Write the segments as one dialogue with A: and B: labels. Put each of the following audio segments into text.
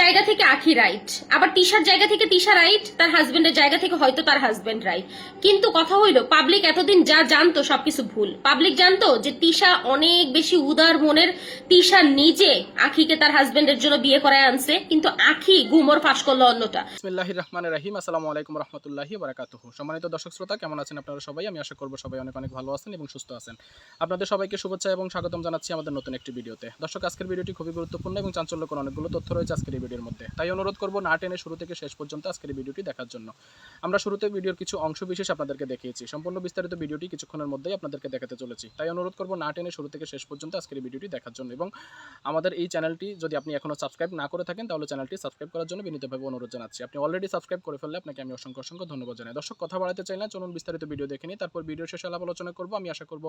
A: জায়গা থেকে আখি রাইট আবার তিশার জায়গা থেকে তিশা রাইট তার হাজবেন্ডের জায়গা থেকে হয়তো তার হাজবেন্ড রাইট কিন্তু কথা হইল পাবলিক এতদিন যা জানতো সবকিছু ভুল। পাবলিক জানতো যে তিশা অনেক বেশি উদার মনের, তিশা নিজে আখিকে তার হাজবেন্ডের জন্য বিয়ে করায় আনছে, কিন্তু আখি গুমর ফাঁস করল অন্যটা।
B: বিসমিল্লাহ রহমান রাহিম আসসালামু আলাইকুম রহমতুল্লাহি বারাকাতুহ সম্মানিত দর্শক শ্রোতা, কেমন আছেন আপনারা সবাই? আমি আশা করব সবাই অনেক অনেক ভালো আছেন এবং সুস্থ আছেন। আপনাদের সবাইকে শুভেচ্ছা এবং স্বাগতম জানাচ্ছি আমাদের নতুন একটি ভিডিওতে। দর্শক, আজকের ভিডিওটি খুবই গুরুত্বপূর্ণ এবং চাঞ্চল্যকর অনেকগুলো তথ্য রয়েছে আজকের ভিডিওর মধ্যে। তাই অনুরোধ করব না টেনে শুরু থেকে শেষ পর্যন্ত আজকের ভিডিওটি দেখার জন্য। আমরা শুরুতে ভিডিওর কিছু অংশ বিশেষ আপনাদেরকে দেখিয়েছি। সম্পূর্ণ বিস্তারিত ভিডিওটি কিছুক্ষণের মধ্যেই আপনাদেরকে দেখাতে চলেছি। তাই অনুরোধ করব না টেনে শুরু থেকে শেষ পর্যন্ত আজকের ভিডিওটি দেখার জন্য এবং আমাদের এই চ্যানেলটি যদি আপনি এখনও সাবস্ক্রাইব না করে থাকেন, তাহলে চ্যানেলটি সাবস্ক্রাইব করার জন্য বিনীতভাবে অনুরোধ জানাচ্ছি। আপনি অলরেডি সাবস্ক্রাইব করে ফেললে আপনাকে আমি অসংখ্য অসংখ্য ধন্যবাদ জানাই। দর্শক, কথা বাড়াতে চাই না চলুন বিস্তারিত ভিডিও দেখে নিই। তারপর ভিডিও শেষে আলাপ আলোচনা করব। আমি আশা করব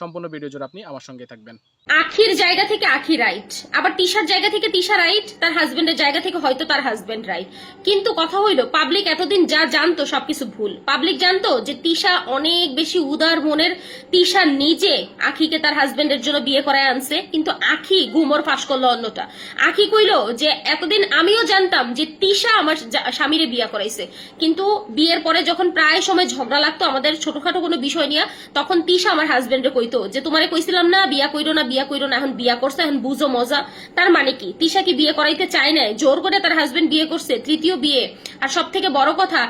B: সম্পূর্ণ ভিডিও জুড়ে আপনি আমার সঙ্গে থাকবেন।
A: আখির জায়গা থেকে আখি রাইট আবার টিশার জায়গা থেকে তিশা রাইট তার হাজবেন্ডের জায়গা থেকে হয়তো তার হাজবেন্ড রাইট কিন্তু কথা হইল পাবলিক এতদিন যা জানতো সবকিছু ভুল। পাবলিক জানতো যে তিশা অনেক বেশি উদার মনের। তিশা নিজে আখিকে তার হাজবেন্ডের জন্য বিয়ে করায় আনছে, কিন্তু আখি গুমর ফাঁস করল অন্যটা। আখি কইলো যে, এতদিন আমিও জানতাম যে তিশা আমার স্বামীরে বিয়ে করাইছে। কিন্তু বিয়ের পরে যখন প্রায় সময় ঝগড়া লাগতো আমাদের ছোটখাটো কোনো বিষয় নিয়ে, তখন তিশা আমার হাজবেন্ডে কইতো যে, তোমারে কইছিলাম না, বিয়া কইরো না, বিয়া কইরো না, এখন বিয়া করছে, এখন বুঝো মজা। তার মানে কি? তিশা কি বিয়ে করাইতে চায় না জোর করে তার হাজবেন্ড বিয়ে করছে, তৃতীয় বিয়ে। আর সব থেকে বড় কথা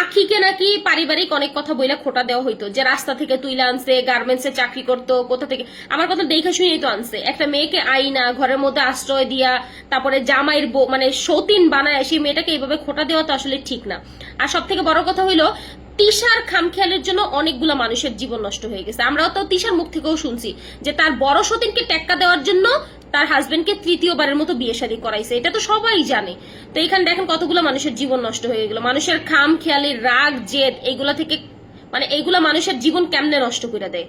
A: আখিকে নাকি পারিবারিক অনেক কথা বইলা খোটা দেওয়া হইতো, যে রাস্তা থেকে তুইলা আনছে গার্মেন্টসে চাকরি করতো, কোথা থেকে? আমার কথা দেখে শুনেই তো আনছে। একটা মেয়েকে আইনা, ঘরের মধ্যে আশ্রয় দিয়া, তারপরে জামাইয়ের মানে সতীন বানায়, সেই মেয়েটাকে এইভাবে খোটা দেওয়া তো আসলে ঠিক না। আর সব থেকে বড় কথা হইল, তিশার খামখেয়ালের জন্য অনেকগুলো মানুষের জীবন নষ্ট হয়ে গেছে। আমরাও তো তিশার মুখ থেকেও শুনছি যে তার বড় সতীনকে টেক্কা দেওয়ার জন্য তার হাজবেন্ডকে তৃতীয়বারের মতো বিয়ে শাদী করাইছে। এটা তো সবাই জানে। তো এখানে দেখেন কতগুলো মানুষের জীবন নষ্ট হয়ে গেল। মানুষের খাম, খেয়ালি, রাগ, জেদ, এগুলা থেকে মানে এগুলা মানুষের জীবন কেমনে নষ্ট করে দেয়?